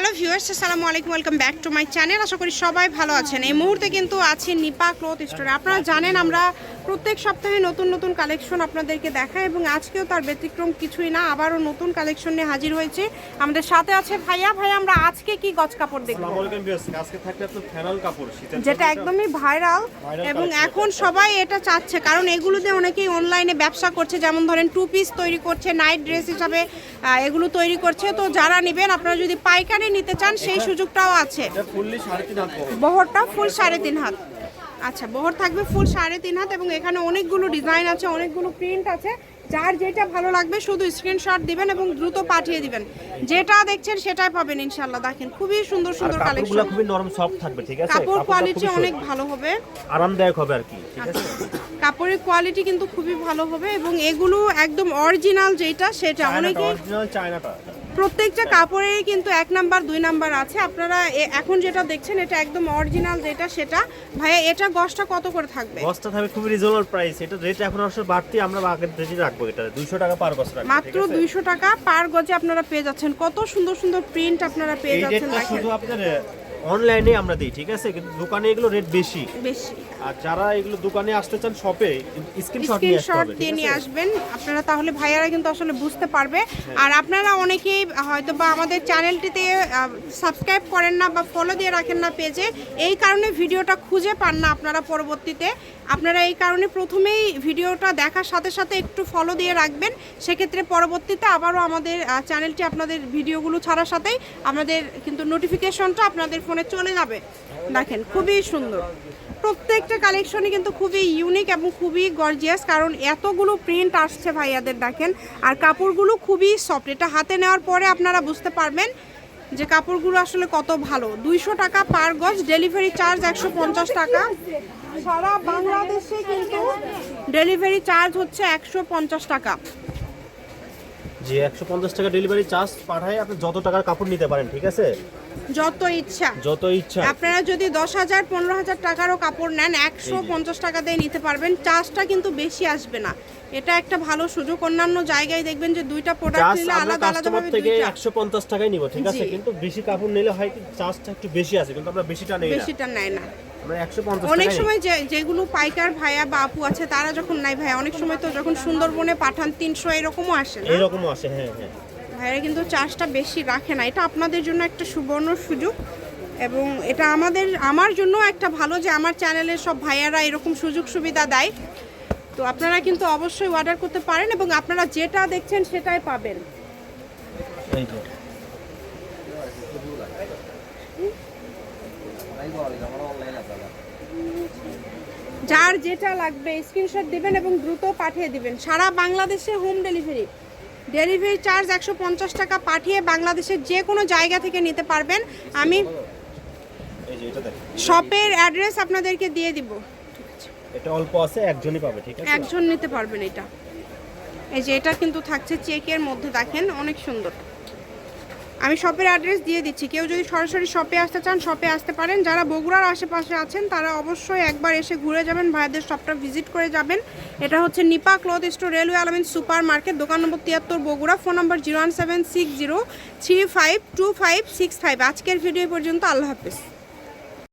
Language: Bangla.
হ্যালো ভিউয়ার্স, আসসালামু আলাইকুম, welcome back to my channel. আশা করি সবাই ভালো আছেন। এই মুহূর্তে কিন্তু আছি নিপা ক্লোথ স্টোরে। আপনারা জানেন আমরা প্রত্যেক সপ্তাহে নতুন নতুন কালেকশন আপনাদেরকে দেখায় এবং আজকেও তার ব্যতিক্রম কিছুই না আবারও নতুন কালেকশন নিয়ে হাজির হয়েছে। আমাদের সাথে আছে ভাইয়া। ভাইয়া আমরা আজকে কি গজ কাপড় দেখব? যেটা একদমই ভাইরাল এবং এখন সবাই এটা চাচ্ছে কারণ এগুলো দিয়ে অনেকেই অনলাইনে ব্যবসা করছে যেমন ধরেন টু পিস তৈরি করছে নাইট ড্রেস হিসাবে এগুলো তৈরি করছে। তো যারা নেবেন আপনারা যদি পাইকারি নিতে চান সেই সুযোগটাও আছে। বহরটা ফুল সাড়ে তিন হাত। আচ্ছা বহর থাকবে ফুল সাড়ে তিন হাত এবং এখানে অনেকগুলো ডিজাইন আছে অনেকগুলো প্রিন্ট আছে। যার যেটা ভালো লাগবে শুধু স্ক্রিনশট দিবেন এবং দ্রুত পাঠিয়ে দিবেন। যেটা দেখছেন সেটাই পাবেন ইনশাল্লাহ দেখেন খুবই সুন্দর সুন্দর কালেকশন খুবই নরম সফট থাকবে ঠিক আছে? কাপড় কোয়ালিটি অনেক ভালো হবে। আরামদায়ক হবে আর কি ঠিক আছে? কাপড়ের কোয়ালিটি কিন্তু খুবই ভালো হবে এবং এগুলো একদম অরিজিনাল যেটা সেটা অনেকে অরিজিনাল চায়নাটা প্রত্যেকটা কাপড়েরই কিন্তু এক নাম্বার দুই নাম্বার আছে। আপনারা এখন যেটা দেখছেন এটা একদম অরিজিনাল যেটা সেটা। ভাইয়া এটা গসটা কত করে থাকবে? গসটা থাকবে খুব রিজনেবল প্রাইস এটা রেট এখন অবশ্য বাড়তি আমরা আগের রেটে রাখব এটা। 200 টাকা পার গজ রাখব মাত্র ঠিক আছে? দুইশো টাকা পার গজে আপনারা পেয়ে যাচ্ছেন। কত সুন্দর সুন্দর প্রিন্ট আপনারা পেয়ে যাচ্ছেন শুধু আপনার অনলাইনে আমরা দিই ঠিক আছে? কিন্তু দোকানে এগুলো রেট বেশি। বেশি। আর যারা এগুলো দোকানে আসতে চান শপে স্ক্রিনশট নিয়ে স্ক্রিনশট দিয়ে নিয়ে আসবেন। আপনারা তাহলে ভাইয়ারা কিন্তু আসলে বুঝতে পারবে। হ্যাঁ। আর আপনারা অনেকেই হয়তো বা আমাদের চ্যানেলটিতে সাবস্ক্রাইব করেন না বা ফলো দিয়ে রাখেন না পেজে এই কারণে ভিডিওটা খুঁজে পান না আপনারা পরবর্তীতে। আপনারা এই কারণে প্রথমেই ভিডিওটা দেখার সাথে সাথে একটু ফলো দিয়ে রাখবেন। সেক্ষেত্রে পরবর্তীতে আবারও আমাদের চ্যানেলটি আপনাদের ভিডিওগুলো ছাড়ার সাথেই আমাদের কিন্তু নোটিফিকেশনটা আপনাদের ফোনে চলে যাবে। দেখেন, খুবই সুন্দর। প্রত্যেকটা কালেকশনই কিন্তু খুবই ইউনিক এবং খুবই গর্জিয়াস কারণ এতগুলো প্রিন্ট আসছে ভাইয়াদের, দেখেন। আর কাপড়গুলো খুবই সফট এটা হাতে নেওয়ার পরে আপনারা বুঝতে পারবেন যে কাপড়গুলো আসলে কত ভালো। দুইশো টাকা পার গজ ডেলিভারি চার্জ একশো পঞ্চাশ টাকা। সারা বাংলাদেশে কিন্তু ডেলিভারি চার্জ হচ্ছে একশো পঞ্চাশ টাকা। যে 150 টাকা ডেলিভারি চার্জ পাঠায় আপনি যত টাকার কাপড় নিতে পারেন ঠিক আছে? যত ইচ্ছা। যত ইচ্ছা। আপনারা যদি দশ হাজার পনেরো হাজার টাকারও কাপড় নেন একশো পঞ্চাশ টাকা দিয়ে নিতে পারবেন। চার্জটা কিন্তু বেশি আসবে না। এটা একটা ভালো সুযোগ। অন্যান্য জায়গায় দেখবেন যে দুইটা প্রোডাক্ট নিলে আলাদা আলাদা ভাবে থেকে দুইটা। একশো পঞ্চাশ টাকাই নিব ঠিক আছে? কিন্তু বেশি কাপড় নিলে হয় কি চার্জটা একটু বেশি আছে কিন্তু আমরা বেশিটা নেই না। বেশিটা নেয় না। একশো পঞ্চাশ অনেক সময় যে যেগুলো পাইকার ভাইয়া বা আপু আছে তারা যখন নাই ভাইয়া অনেক সময় তো যখন সুন্দরবনে পাঠান তিনশো এরকমও আসে না? এইরকমও আসে হ্যাঁ হ্যাঁ। ভাইয়ারা কিন্তু চার্জটা বেশি রাখে না। এটা আপনাদের জন্য একটা সুবর্ণ সুযোগ এবং এটা আমাদের আমার জন্য একটা ভালো যে আমার চ্যানেলের সব ভাইয়ারা এরকম সুযোগ সুবিধা দেয়। তো আপনারা কিন্তু অবশ্যই অর্ডার করতে পারেন এবং আপনারা যেটা দেখছেন সেটাই পাবেন। যার যেটা লাগবে স্ক্রিনশট দিবেন এবং দ্রুত পাঠিয়ে দিবেন। সারা বাংলাদেশে হোম ডেলিভারি ডেলিভারি চার্জ একশো পঞ্চাশ টাকা পাঠিয়ে বাংলাদেশের যে কোনো জায়গা থেকে নিতে পারবেন। আমি শপের অ্যাড্রেস আপনাদেরকে দিয়ে দিব। এটা অল্প আছে একজনই পাবে ঠিক আছে? একজন নিতে পারবেন এটা। এই যে এটা কিন্তু থাকছে চেকের মধ্যে দেখেন অনেক সুন্দর। আমি শপের অ্যাড্রেস দিয়ে দিচ্ছি। কেউ যদি সরাসরি শপে আসতে চান শপে আসতে পারেন। যারা বগুড়ার আশেপাশে আছেন, তারা অবশ্যই একবার এসে ঘুরে যাবেন, ভাইদের শপটা ভিজিট করে যাবেন। এটা হচ্ছে Nipa cloth store railway Almin super market দোকান নম্বর তিয়াত্তর, Bogura. Phone number zero one seven six zero three five two five six five আজকের ভিডিও পর্যন্ত, আল্লাহ হাফিজ।